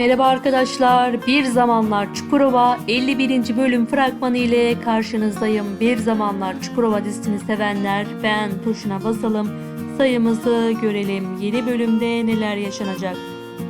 Merhaba arkadaşlar. Bir zamanlar Çukurova 51. bölüm fragmanı ile karşınızdayım. Bir zamanlar Çukurova dizisini sevenler ben tuşuna basalım. Sayımızı görelim. Yeni bölümde neler yaşanacak?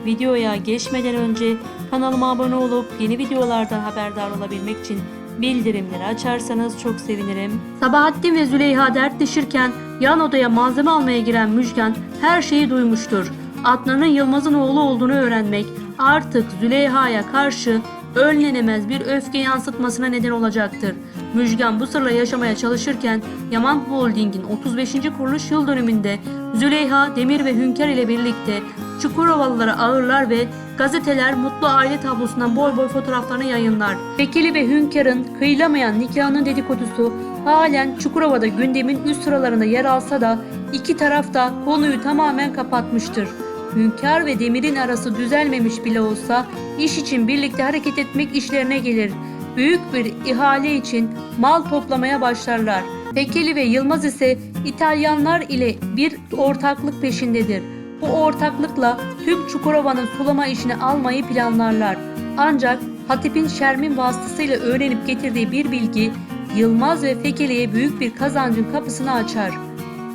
Videoya geçmeden önce kanalıma abone olup yeni videolardan haberdar olabilmek için bildirimleri açarsanız çok sevinirim. Sabahattin ve Züleyha dertleşirken yan odaya malzeme almaya giren Müjgan her şeyi duymuştur. Adnan'ın Yılmaz'ın oğlu olduğunu öğrenmek artık Züleyha'ya karşı önlenemez bir öfke yansıtmasına neden olacaktır. Müjgan bu sırla yaşamaya çalışırken Yaman Holding'in 35. kuruluş yıl dönümünde Züleyha, Demir ve Hünkar ile birlikte Çukurovalıları ağırlar ve gazeteler mutlu aile tablosundan boy boy fotoğraflarını yayınlar. Bekeli ve Hünkar'ın kıyılamayan nikahının dedikodusu halen Çukurova'da gündemin üst sıralarında yer alsa da iki taraf da konuyu tamamen kapatmıştır. Hünkar ve Demir'in arası düzelmemiş bile olsa iş için birlikte hareket etmek işlerine gelir. Büyük bir ihale için mal toplamaya başlarlar. Pekeli ve Yılmaz ise İtalyanlar ile bir ortaklık peşindedir. Bu ortaklıkla tüm Çukurova'nın sulama işini almayı planlarlar. Ancak Hatip'in Şermin vasıtasıyla öğrenip getirdiği bir bilgi Yılmaz ve Fekeli'ye büyük bir kazancın kapısını açar.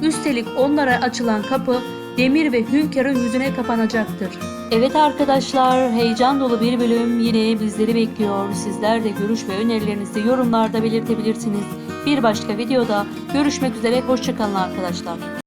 Üstelik onlara açılan kapı Demir ve Hünkar'ın yüzüne kapanacaktır. Evet arkadaşlar, heyecan dolu bir bölüm yine bizleri bekliyor. Sizler de görüş ve önerilerinizi yorumlarda belirtebilirsiniz. Bir başka videoda görüşmek üzere, hoşçakalın arkadaşlar.